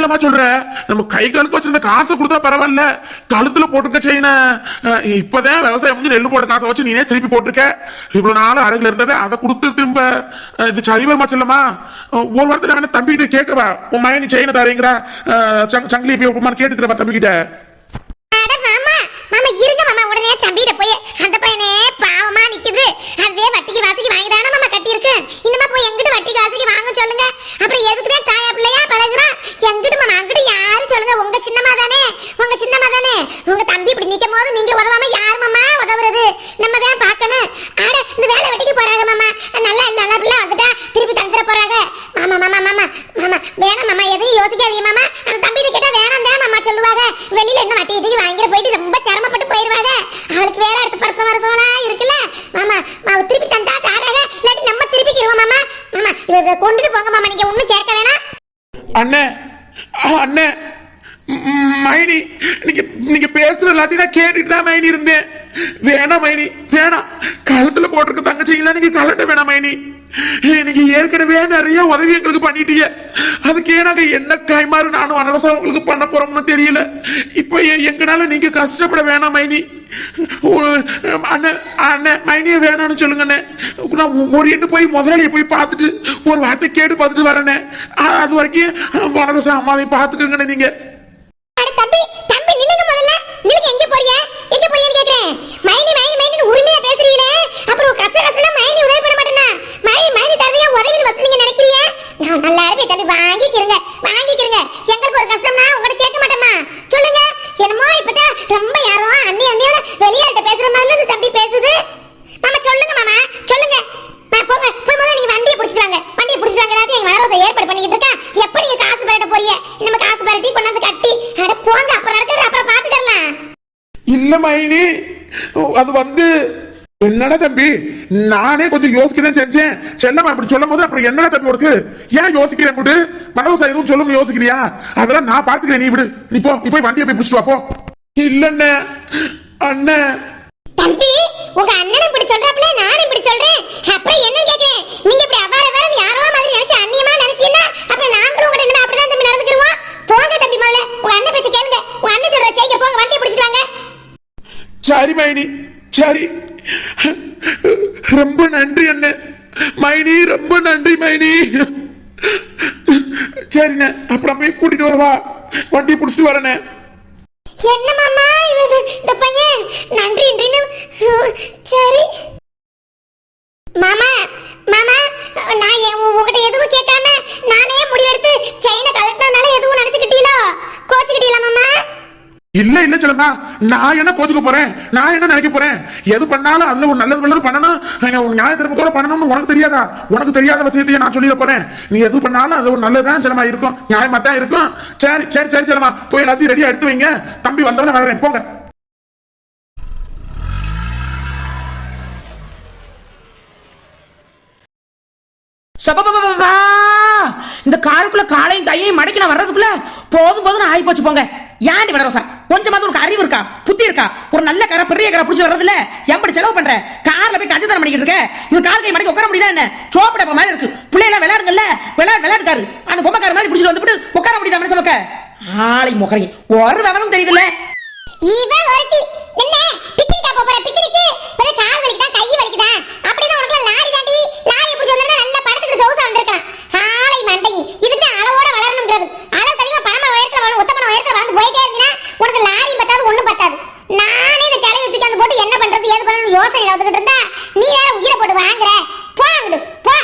செல்லமா சொல்ற. நம்ம கை காலுக்கு வச்சிருந்த காசை கொடுத்தா பரவாயில்ல. கழுத்துல போட்டுக்க செயின இப்பதான் விவசாயம் முடிஞ்சு நெல் போட்ட காசை வச்சு நீனே திருப்பி போட்டிருக்க. இவ்வளவு நாள் அருகில் இருந்ததை அதை கொடுத்து திரும்ப இது சரி சொல்லமா ஒரு வாரத்துல வேணா தம்பிகிட்ட கேட்கவா உன் மகன் நீ செயின சங்கிலி போய் ஒப்புமான்னு கேட்டுக்கிறப்பா தம்பிக்கிட்ட அட போய் அந்த பையனே பாவமா நிக்குது. அதுவே வட்டிக்கு வாசிக்கு வாங்கி நம்ம மாமா கட்டியிருக்கு. இன்னமா போய் எங்கிட்ட வட்டிக்கு வாசிக்கு வாங்க சொல்லுங்க. அப்புறம் எதுக்குதான் தாயா பிள்ளையா பழகுறான் எங்கிட்டு மாமா அங்கிட்டு யாரு சொல்லுங்க உங்க சின்னமா தானே உங்க சின்னமா தானே உங்க தம்பி இப்படி நிக்கும் போது நீங்க உதவாம யார் மாமா உதவுறது நம்ம தான் பார்க்கணும் ஆட இந்த வேலை வெட்டிக்கு போறாங்க மாமா நல்லா இல்ல நல்லா பிள்ளை வந்துட்டா திருப்பி தந்துட போறாங்க மாமா மாமா மாமா மாமா வேணாம் மாமா எதையும் யோசிக்காதீங்க மாமா அந்த தம்பிகிட்ட கேட்டா வேணாம் தான் மாமா சொல்லுவாங்க வெளியில என்ன வட்டி இட்டுக்கு வாங்கிட்டு போயிட்டு ரொம்ப சிரமப்பட்டு போயிருவாங்க அவளுக்கு வேற அடுத்த பரிசம் வரசம்லாம் இருக்குல்ல மாமா மாவு திருப்பி தந்தா தாராக இல்லாட்டி நம்ம திருப்பிக்கிடுவோம் மாமா மாமா இதை இதை கொண்டுட்டு போங்க மாமா நீங்க ஒண்ணும் கேட்க வேணாம். அண்ணே அண்ணே மைனி நீங்க நீங்க பேசுற எல்லாத்தையும் நான் கேட்டுட்டு தான் மைனி இருந்தேன். வேணாம் மைனி வேணாம். கழுத்துல போட்டிருக்க தங்கச்சிங்களா நீங்க கலட்ட வேணாம் மைனி. நீங்க ஏற்கனவே நிறைய உதவி எங்களுக்கு பண்ணிட்டீங்க. அதுக்கே நாங்க என்ன கைமாறு நானும் அனவசம் உங்களுக்கு பண்ண போறோம்னு தெரியல. இப்போ எ- எங்கனால நீங்க கஷ்டப்பட வேணாம் மைனி. ஒரு- அண்ணன் அண்ணன் மைனியை வேணாம்னு சொல்லுங்கண்ணே. நான் ஒரு எட்டு போய் முதலாளியை போய் பார்த்துட்டு ஒரு வார்த்தை கேட்டு பார்த்துட்டு வரேண்ணே. அது வரைக்கும் வனரசம் அம்மாவையும் பார்த்துக்கங்கண்ணே நீங்கள் அட தம்பி தம்பி நில்லுங்க முதல்ல நில்லுங்க எங்க போறீங்க எங்க போறீங்கன்னு கேக்குறேன் மைனி மைனி மைனி உரிமையா பேசுறீங்களே அப்புறம் கச கசனா மைனி உதவி பண்ண மாட்டேனா மைனி மைனி தரதையா உதவின்னு வச்சு நீங்க நினைக்கிறீங்க நான் நல்லா இருப்பேன் தம்பி வாங்கிக்கிறங்க வாங்கிக்கிறங்க எங்களுக்கு ஒரு கஷ்டம்னா உங்ககிட்ட கேட்க மாட்டோமா சொல்லுங்க. என்னமோ இப்பதான் ரொம்ப யாரோ அண்ணி அண்ணியோட வெளியாட்ட பேசுற மாதிரி இந்த தம்பி பேசுது. மாமா சொல்லுங்க மாமா சொல்லுங்க. நான் போங்க. போய் முதல்ல நீங்க வண்டியை பிடிச்சிட்டாங்க வண்டியை பிடிச்சிட்டு வாங்க எங்க மனரோசை ஏற்பாடு பண்ணிக்கிட்டு இருக்கேன். எப்ப நீங்க காசு பரட்ட போறீங்க? நம்ம காசு பரட்டி கொண்டாந்து கட்டி அட போங்க அப்புறம் நடக்கிறது அப்புறம் பாத்துக்கலாம் இல்ல மைனி. அது வந்து என்னடா தம்பி? நானே கொஞ்சம் யோசிக்கிறேன் செஞ்சேன். செல்லமா இப்படி சொல்லும் போது அப்புறம் என்னடா தம்பி உனக்கு? ஏன் யோசிக்கிறேன் விடு பரவசம் எதுவும் சொல்லும் யோசிக்கிறியா? அதெல்லாம் நான் பாத்துக்கிறேன் நீ விடு. நீ போ நீ போய் வண்டியை போய் பிடிச்சிட்டு போ. இல்லண்ணே. அண்ணன் தம்பி உங்க அண்ணனை இப்படி சொல்றப்பல நானும் இப்படி சொல்றேன். அப்புறம் என்ன கேக்குறேன் நீங்க இப்படி அவார அவாரம் யாரோ மாதிரி நினைச்சு அந்நியமா நினைச்சீங்கன்னா அப்புறம் நாங்களும் உங்க ரெண்டு அப்படிதான் தம்பி நடந்துக்கிடுவோம். போங்க தம்பி முதல்ல. உங்க அண்ணன் பேச்சு கேளுங்க. உங்க அண்ணன் சொல்ற செய்ய போங்க வண்டியை பிடிச்சிட்டு வாங்க. சரி மைனி. சரி. ரொம்ப நன்றி அண்ணே. மைனி ரொம்ப நன்றி மைனி. சரிண்ணே அப்புறம் போய் கூட்டிட்டு வரவா? வண்டி பிடிச்சிட்டு வரனே என்ன மாமா இந்த பையன் நன்றி சரி. இல்ல இல்ல சொல்லுங்க நான் என்ன கோச்சுக்க போறேன்? நான் என்ன நினைக்க போறேன்? எது பண்ணாலும் அதுல ஒரு நல்லது நல்லது பண்ணணும். நான் ஒரு நியாய கூட பண்ணணும்னு உனக்கு தெரியாதா? உனக்கு தெரியாத விஷயத்தையே நான் சொல்லிட போறேன். நீ எது பண்ணாலும் அது ஒரு நல்லதுதான் சிலமா இருக்கும். நியாயமா தான் இருக்கும். சரி சரி சரி சிலமா போய் எல்லாத்தையும் ரெடியா எடுத்து வைங்க. தம்பி வந்தவன வரேன். போங்க. சபபபபபா! இந்த காருக்குள்ள காலையும் கையையும் மடக்கி நான் வர்றதுக்குள்ள போதும் போதும் ஆகி போச்சு போங்க. ஏன்டி வடரோசா கொஞ்சமாவது உனக்கு அறிவு இருக்கா? புத்தி இருக்கா? ஒரு நல்ல காரை பெரிய காரை பிடிச்சி வர்றதுல எப்படி செலவு பண்ற? கார்ல போய் கஞ்சத்தனம் பண்ணிக்கிட்டு இருக்க? இது கால் கை மடக்கி உட்கார முடியுதா என்ன? சோப்பட மாதிரி இருக்கு. பிள்ளைலாம் விளையாடுங்கல்ல விளையாடு விளையாடுக்காரு. அந்த பொம்மைக்கார மாதிரி பிடிச்சிட்டு வந்துட்டு உட்கார முடியுதா மனசு மக்க ஆளை முகரி ஒரு விவரம் தெரியுதுல்ல? இவன் ஒருத்தி என்ன பிக்னிக்கா போற பிக்னிக்கு பிறகு கால் வலிக்குதா கை வலிக்குதா அப்படின்னா உனக்கு லாரி தாண்டி லாரி பிடிச்சி வந்தா நல்ல படத்துக்கு சௌசா வந்திருக்கான் ஆளை மண்டை இதுக்கு அளவோட வளரணுங்கிறது அளவு அதிகமா பணமா உயரத்துல வளரும் ஒத்த பணம் உயரத்துல வளர்ந்து போயிட்டே இருந்தீங்கன்னா உனக்கு லாரி பத்தாது ஒண்ணும் பத்தாது நானே இந்த கிளவி வச்சுட்டு அந்த போட்டு என்ன பண்றது ஏது பண்ணணும் யோசனையில வந்துகிட்டு இருந்தா நீ வேற உயிரை போட்டு வாங்குற போ அங்கிட்டு போ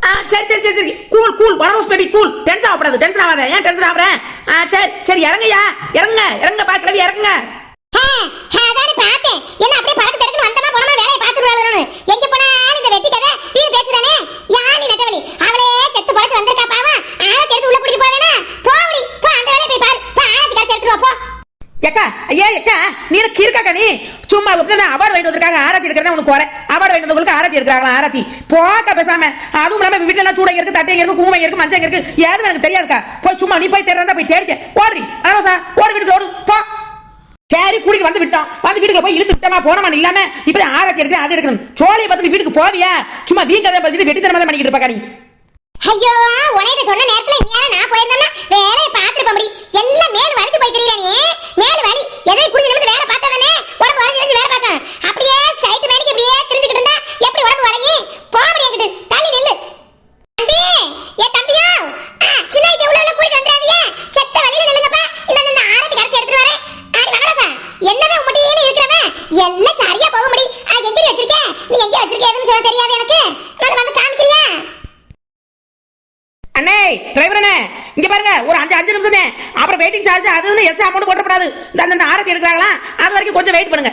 ஆ சரி சரி சரி சரி கூல் கூல் வடரோஸ் பேபி கூல் டென்ஷன் ஆகக்கூடாது டென்ஷன் ஆகாத ஏன் டென்ஷன் ஆகுறேன் ஆ சரி சரி இறங்கய்யா இறங்குங்க இறங்க பா கிளவி இறங்குங்க ஹே, ஹே, அதானே பார்த்தேன். என்ன அப்படியே பறந்து கிடக்குன்னு வந்தமா போனமா வேலையை பார்த்துடுவாளுன்னு. எங்க போனாலும் இந்த வெட்டி கதை, வீண் பேச்சுதானே? யானி நெட்டவழி. அவளே செத்து பொழைச்சு வந்திருக்கா பாவம். ஆழத்தை எடுத்து உள்ள கூட்டிட்டு போவேனா? போடி, போ, அந்த வேலையை போய் பாரு. போ, ஆழத்தை கரைச்சு எடுத்துட்டு வா, போ. எக்கா ஐயா எக்கா நீ எனக்கு இருக்கா நீ சும்மா விட்டு அவார்டு வாங்கிட்டு வந்திருக்காங்க உனக்கு குறை. அவார்டு வாங்கிட்டு வந்தவங்களுக்கு ஆரத்தி எடுக்கிறாங்களா? ஆரத்தி. போக்கா பேசாம. அதுவும் இல்லாம வீட்டுல எல்லாம் சூடங்க இருக்கு தட்டைங்க இருக்கு கூமைங்க இருக்கு மஞ்சங்க இருக்கு. ஏதும் எனக்கு தெரியாதுக்கா. போய் சும்மா நீ போய் தேடுறதா போய் தேடிக்க. ஓடுறி ஆரோசா ஓடி வீட்டுக்கு ஓடு. போ. சரி கூட்டிட்டு வந்து விட்டோம். வந்து வீட்டுக்கு போய் இழுத்து விட்டமா போனமா இல்லாம? இப்படி ஆரத்தி எடுக்கிறேன் அது எடுக்கணும். சோழியை பார்த்துட்டு வீட்டுக்கு போவியா? சும்மா வீண் கதை வெட்டி தரமா தான் பண்ணிக்கிட்டு இருப்பா கடி ஐயோ, உனக்கு சொன்ன நேரத்துல நீ யாரா நான் போயிருந்தேன்னா வேலையை பார்த்துருப்பா எல்லாரும் வெயிட்டிங் சார்ஜ் அது எஸ் அமௌண்ட் போட்டப்படாது இந்த அந்த ஆரத்தி எடுக்கிறாங்களா? அது வரைக்கும் கொஞ்சம் வெயிட் பண்ணுங்க.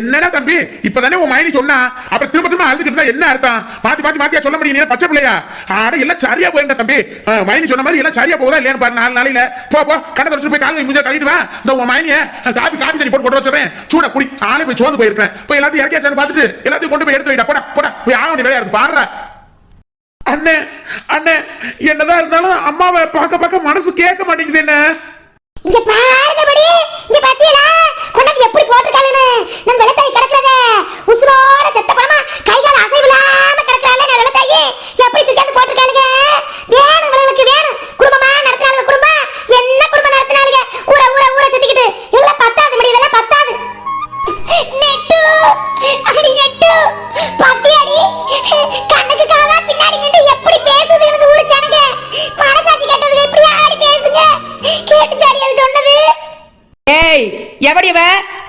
என்னடா தம்பி? இப்பதானே உன் மயனி சொன்னா? அப்புறம் திரும்ப திரும்ப அழுதுகிட்டு என்ன அர்த்தம்? மாத்தி மாத்தி மாத்தியா சொல்ல முடியும் பச்சை பிள்ளையா? ஆட எல்லாம் சரியா போயிருந்த தம்பி. மயனி சொன்ன மாதிரி எல்லாம் சரியா போகுதா இல்லையான்னு பாரு நாலு நாளையில. போ போ கடை தொடச்சு போய் காலையில் முடிஞ்சா கழிடுவேன் இந்த உன் மயனிய காபி காபி தண்ணி போட்டு கொண்டு வச்சுறேன் சூட குடி. ஆளே போய் சோர்ந்து போயிருக்கேன் போய் எல்லாத்தையும் இறக்கியாச்சான்னு பார்த்துட்டு எல்லாத்தையும் கொண்டு போய் எடுத்து வைடா. போடா போடா. போய் ஆக வேண்டிய வேலையா இருக்கு. பாடுற அண்ணே அண்ணே என்னதான் இருந்தாலும் அம்மாவை பார்க்க பார்க்க மனசு கேட்க மாட்டேங்குது என்ன? இங்க பாருங்க இங்க பாத்தீங்களா? போட்டிருக்காங்கன்னு நம்ம வெள்ளத்தாய் கிடக்குறத. உசுரோட செத்த படமா கை கால அசைவு இல்லாம கிடக்குறாள் நான் வெள்ளத்தாயி. எப்படி தூக்கியாந்து போட்டிருக்காளுங்க? வேணும் உங்களுக்கு வேணும். குடும்பமா? நடத்துறாங்க குடும்பம் என்ன குடும்பம் நடத்துனாலுங்க ஊர ஊர ஊர சுத்திக்கிட்டு. எல்லாம் பத்தாது மடி இதெல்லாம் பத்தாது. நெட்டு அடி நெட்டு. பத்தி அடி. கண்ணுக்கு காலா பின்னாடி நின்று எப்படி பேசுது இந்த ஊரு ஜனங்க? மனசாட்சி கேட்டதுக்கு எப்படி ஆடி பேசுங்க? கேட்டு சாடி அது சொன்னது. ஏய் எவடி இவ?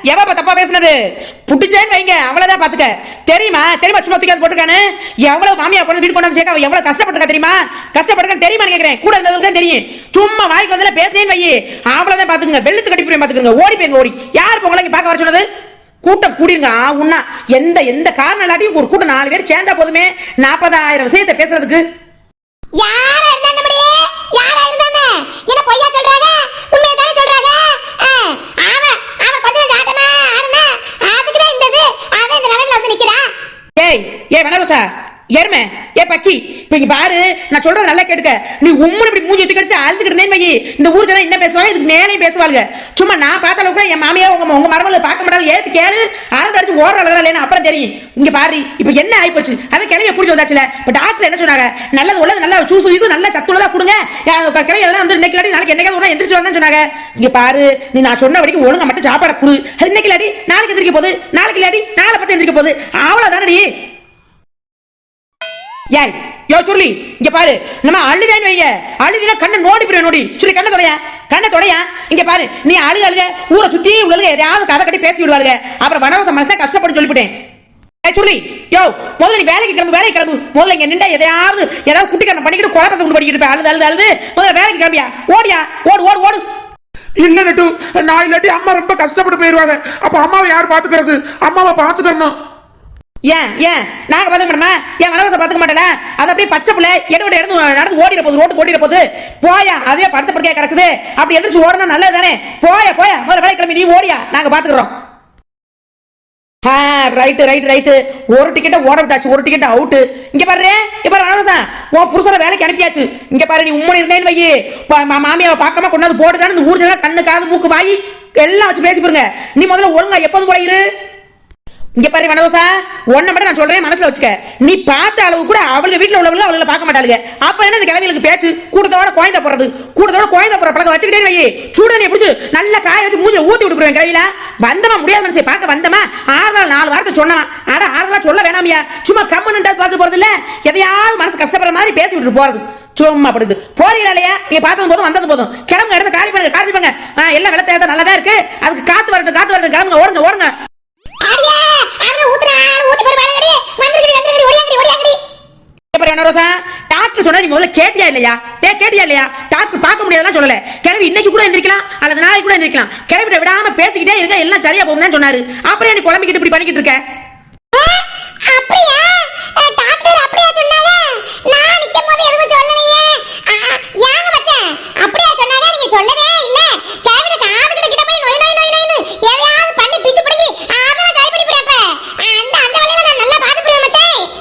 எவ தப்பா பேசுனது? புட்டுச்சேன்னு வைங்க அவ்வளவுதான் பாத்துக்க தெரியுமா? தெரியுமா? சும்மா தூக்கி போட்டுருக்கானு? எவ்வளவு மாமியா கொண்டு வீடு கொண்டாந்து சேர்க்க அவ எவ்வளவு கஷ்டப்பட்டிருக்கா தெரியுமா? கஷ்டப்பட்டிருக்கா தெரியுமா கேக்குறேன். கூட இருந்தது தான் தெரியும். சும்மா வாய்க்கு வந்து பேசுனேன்னு வையே. அவ்வளவுதான் பாத்துங்க வெள்ளத்து கட்டி போய் பாத்துக்கங்க ஓடி போயிருங்க ஓடி. யார் உங்களை பார்க்க வர சொன்னது? கூட்டம் கூடிருங்க. உன்னா எந்த எந்த காரணம் இல்லாட்டியும் ஒரு கூட்டம் நாலு பேர் சேர்ந்தா போதுமே. நாற்பதாயிரம் விஷயத்தை பேசுறதுக்கு யாரா இருந்தானே முடியே யாரா இருந்தானே என்ன பொய்யா சொல்றாங்க உண்மையை தானே சொல்றாங்க ஆ, அவன் அவன் கொஞ்சம் நேரம் ஆட்டமா ஆடுனா அதுக்கு தான் இந்த இது அவன் இந்த நிலைமையில வந்து நிக்கிறான் ஏய் ஏ வனரோசா எருமை ஏ பக்கி. இப்ப இங்க பாரு நான் சொல்றது நல்லா கேட்டுக்க. நீ உம்முன்னு இப்படி மூஞ்சி ஊத்தி கழிச்சு அழுதுகிட்டு இருந்தேன் வையி. இந்த ஊர் ஜனம் என்ன பேசுவாங்க? இதுக்கு மேலேயும் பேசுவாங்க சும்மா நான் பார்த்த அளவுக்கு என் மாமியா உங்க உங்க மரமல பார்க்க மாட்டாங்க. ஏத்து கேளு அரண்டு அடிச்சு ஓடுற அளவுக்கு இல்லைன்னு அப்புறம் தெரியும். இங்க பாரு இப்ப என்ன ஆயிப்போச்சு? அதான் கிளம்பிய பிடிச்சி வந்தாச்சுல. இப்ப டாக்டர் என்ன சொன்னாங்க? நல்லது உள்ளது நல்லா சூசு யூசு நல்ல சத்துள்ளதா கொடுங்க. கிளம்பி எல்லாம் வந்து இன்னைக்கு இல்லாட்டி நாளைக்கு என்னைக்கு ஒரு எந்திரிச்சு வரணும்னு சொன்னாங்க. இங்க பாரு நீ நான் சொன்ன வரைக்கும் ஒழுங்கா மட்டும் சாப்பாடு கொடு. அது இன்னைக்கு இல்லாட்டி நாளைக்கு எந்திரிக்க போகுது. நாளைக்கு இல்லாட்டி நாளை பத்தி எந்திரிக்க போகுது. அவ்வளவுதானடி. ஏய் யோ சுருளி இங்க பாரு. நம்ம அழுதேன்னு வைங்க. அழுதினா கண்ணை நோடி போய் நோடி சுருளி கண்ணை தொடையா? கண்ணை தொடையா? இங்க பாரு. நீ அழுக அழுக. ஊரை சுத்தி உள்ளது எதையாவது கதை கட்டி பேசி விடுவாளுங்க அப்புறம் வனவச மனசை கஷ்டப்பட்டு சொல்லிவிட்டேன். ஏய் சுருளி யோ முதல்ல நீ வேலைக்கு கிளம்பு வேலைக்கு கிளம்பு. முதல்ல இங்க நின்றா எதையாவது ஏதாவது குட்டிக்காரன் பண்ணிக்கிட்டு குழப்பத்தை கொண்டு படிக்கிட்டு இருப்பேன் அழுது அழுது அழுது. முதல்ல வேலைக்கு கிளம்பியா? ஓடியா? ஓடு ஓடு ஓடு. இல்ல நட்டு நான் இல்லாட்டி அம்மா ரொம்ப கஷ்டப்பட்டு போயிருவாங்க. அப்ப அம்மாவை யார் பாத்துக்கிறது அம்மாவை பாத்துக்கணும் ஏன் ஏன்? நாங்க பாத்துக்க மாட்டோமா? என் வனவாசம் பாத்துக்க மாட்டேல அது அப்படியே பச்சை பிள்ளை எடுபடி இருந்து நடந்து ஓடிட போகுது ரோட்டு ஓடிட போகுது. போயா அதே படுத்த படுக்கையா கிடக்குது. அப்படி எதிர்த்து ஓடனா நல்லது தானே? போயா போயா முதல்ல வேலை கிளம்பி நீ ஓடியா. நாங்க பாத்துக்கிறோம் ரைட்டு ரைட்டு ரைட்டு ஒரு டிக்கெட்டை ஓட விட்டாச்சு ஒரு டிக்கெட் அவுட்டு இங்க பாரு இப்ப பாரு உன் புருஷனை வேலைக்கு அனுப்பியாச்சு. இங்க பாரு நீ உம்மன் இருந்தேன்னு வை பா- மாமியாவை பார்க்காம கொண்டாந்து போட்டுதான் இந்த ஊர் கண்ணு காது மூக்கு வாய் எல்லாம் வச்சு பேசி பாருங்க. நீ முதல்ல ஒழுங்கா எப்போதும் போல இரு. இங்க பாரு வனவசா ஒன்ன மட்டும் நான் சொல்றேன் மனசுல வச்சுக்க. நீ பார்த்த அளவு கூட அவளுக்கு வீட்டுல உள்ளவங்க அவளுக்கு பார்க்க மாட்டாளுங்க. அப்ப என்ன இந்த கிழமைகளுக்கு பேச்சு? கூட்டத்தோட குழந்தை போறது கூட்டத்தோட கோயந்த போற பழக்கம் வச்சுக்கிட்டே வையே சூடனை பிடிச்சு நல்ல காய வச்சு மூஞ்சில ஊத்தி விட்டுருவேன் கிழவில. வந்தமா முடியாத மனுஷன் பார்க்க வந்தமா? ஆறு நாள் நாலு வாரத்தை சொன்னவன். ஆனா ஆறு நாள் சொல்ல வேணாமியா? சும்மா கம்மன் பார்த்து போறது இல்ல? எதையாவது மனசு கஷ்டப்படுற மாதிரி பேசி விட்டு போறது. சும்மா படுது போறீங்களா இல்லையா? நீங்க பார்த்தது போதும் வந்தது போதும். கிளம்புங்க இடத்த காலி பண்ணுங்க காலி பண்ணுங்க எல்லாம் வெள்ள நல்லதா இருக்கு. அதுக்கு காத்து வரட்டும் காத்து வரட்டும். கிளம்புங்க ஓடுங்க ஓடுங்க. அவன ஊத்துறா ஊத்தி போய் வேலையடி வந்திருக்கடி ஓடியாங்கடி ஓடியாங்கடி. என்ன ரோசா? டாக்டர் சொன்னா நீ முதல்ல கேட்டியா இல்லையா? டே கேட்டியா இல்லையா? டாக்டர் பார்க்க முடியாதுலாம் சொல்லல. கிளவி இன்னைக்கு கூட எந்திரிக்கலாம் அல்லது நாளைக்கு கூட எந்திரிக்கலாம். கிளம்பிட்ட விடாம பேசிக்கிட்டே இருக்க எல்லாம் சரியா போகும் சொன்னாரு. அப்புறம் நீ குழம்பிக்கிட்டு இப்படி பண்ணிக்கிட்டு இருக்க?